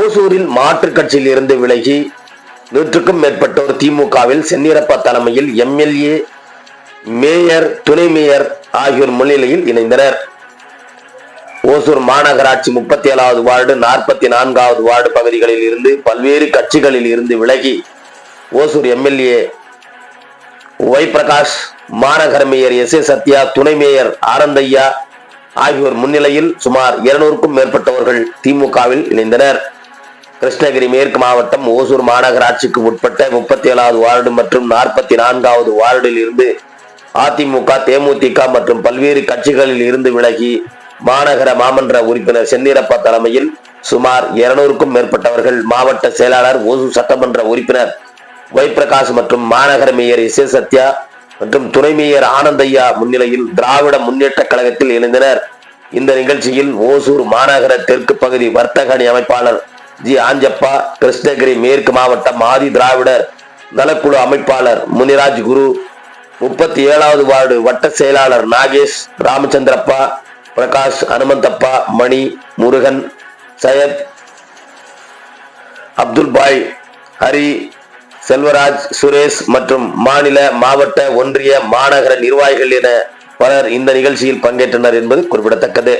ஓசூரில் மாற்றுக் கட்சியில் இருந்து விலகி நூற்றுக்கும் மேற்பட்டோர் திமுகவில் சென்னிரப்பா தலைமையில் எம்எல்ஏ மேயர் துணை மேயர் ஆகியோர் முன்னிலையில் இணைந்தனர். ஓசூர் மாநகராட்சி முப்பத்தி ஏழாவது வார்டு நாற்பத்தி நான்காவது வார்டு பகுதிகளில் இருந்து பல்வேறு கட்சிகளில் இருந்து விலகி ஓசூர் எம்எல்ஏ ஒய் பிரகாஷ் மாநகர மேயர் எஸ் ஏ சத்யா துணை மேயர் ஆனந்தையா ஆகியோர் முன்னிலையில் சுமார் இருநூறுக்கும் மேற்பட்டவர்கள் திமுகவில் இணைந்தனர். கிருஷ்ணகிரி மேற்கு மாவட்டம் ஓசூர் மாநகராட்சிக்கு உட்பட்ட முப்பத்தி ஏழாவது வார்டு மற்றும் நாற்பத்தி நான்காவது வார்டில் இருந்து அதிமுக தேமுதிக மற்றும் பல்வேறு கட்சிகளில் இருந்து விலகி மாநகர மாமன்ற உறுப்பினர் சென்னிரப்பா தலைமையில் சுமார் இருநூறுக்கும் மேற்பட்டவர்கள் மாவட்ட செயலாளர் ஓசூர் சட்டமன்ற உறுப்பினர் வைப்பிரகாஷ் மற்றும் மாநகர மேயர் எஸ் ஏ சத்யா மற்றும் துணை மேயர் ஆனந்தையா முன்னிலையில் திராவிட முன்னேற்ற கழகத்தில் இணைந்தனர். இந்த நிகழ்ச்சியில் ஓசூர் மாநகர தெற்கு பகுதி வர்த்தக அணி அமைப்பாளர் ஜி ஆஞ்சப்பா கிருஷ்ணகிரி மேற்கு மாவட்டம் ஆதி திராவிடர் நலக்குழு அமைப்பாளர் முனிராஜ் குரு முப்பத்தி ஏழாவது வார்டு வட்ட செயலாளர் நாகேஷ் ராமச்சந்திரப்பா பிரகாஷ் அனுமந்தப்பா மணி முருகன் சையத் அப்துல் பாய் ஹரி செல்வராஜ் சுரேஷ் மற்றும் மாநில மாவட்ட ஒன்றிய மாநகர நிர்வாகிகள் என பலர் இந்த நிகழ்ச்சியில் பங்கேற்றனர் என்பது குறிப்பிடத்தக்கது.